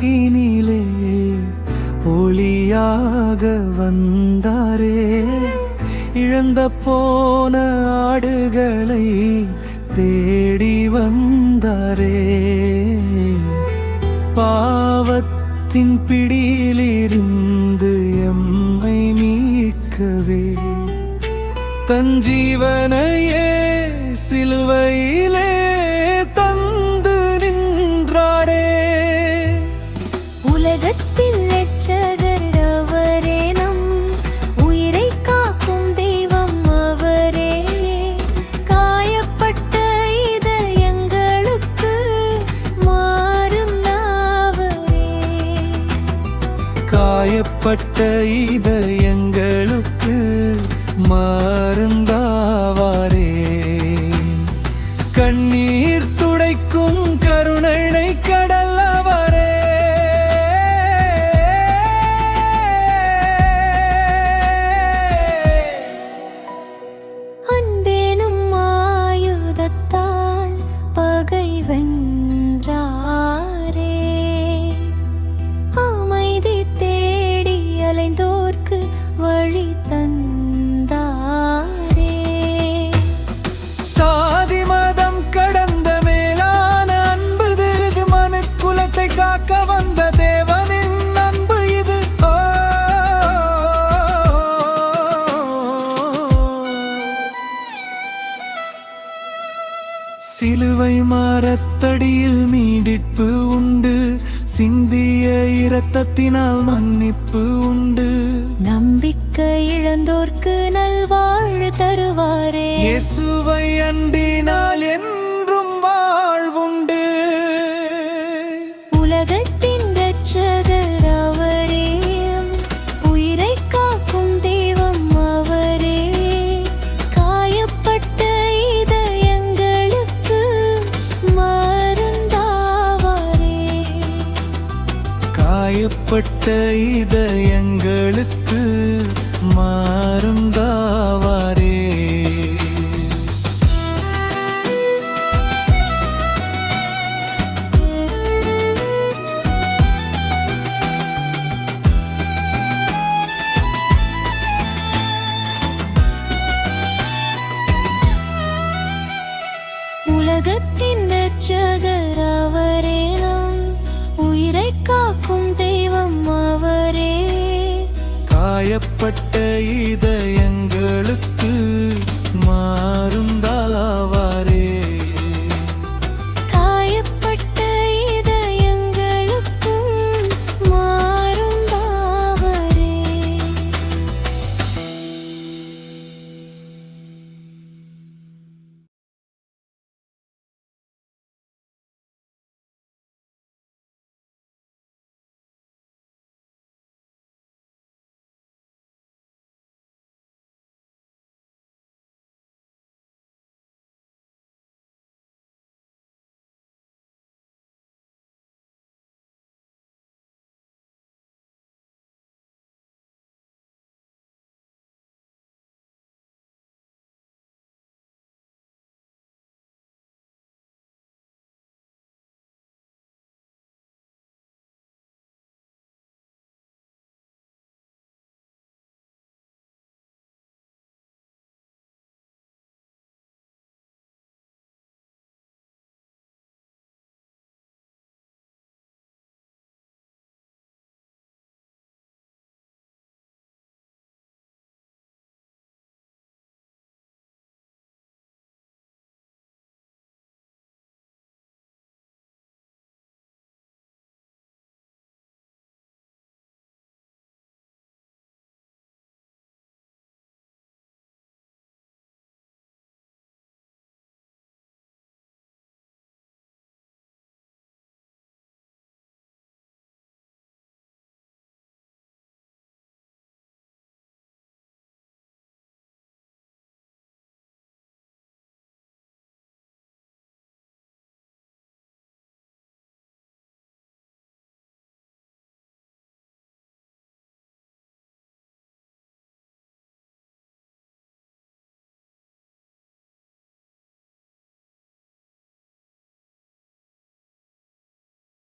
சூழ்ந்த உலகினிலே ஒளியாக வந்தாரே. இழந்த போன ஆடுகளை தேடி வந்தாரே. பாவத்தின் பிடியிலிருந்து எம்மை மீட்கவே. தன் ஜீவனையே சிலுவையில் உலகத்தில் லட்சகர் அவரே நம் உயிரை காக்கும் தெய்வம் அவரே. காயப்பட்ட இதயங்களுக்கு மாறும் நாவரே. காயப்பட்ட இதயங்களுக்கு மரத்தடியில் மீடிப்பு உண்டு. சிந்திய இரத்தத்தினால் மன்னிப்பு உண்டு. நம்பிக்கை இழந்தோர்க்கு நல்வாழ்வு தருவாரே. காயப்பட்ட இதயங்களுக்கு மாறுந்தாவாரே உலகத்தின் இரட்சகர் காக்கும் தெய்வம் அவரே. காயப்பட்ட இதயங்களுக்கு மாறுந்தா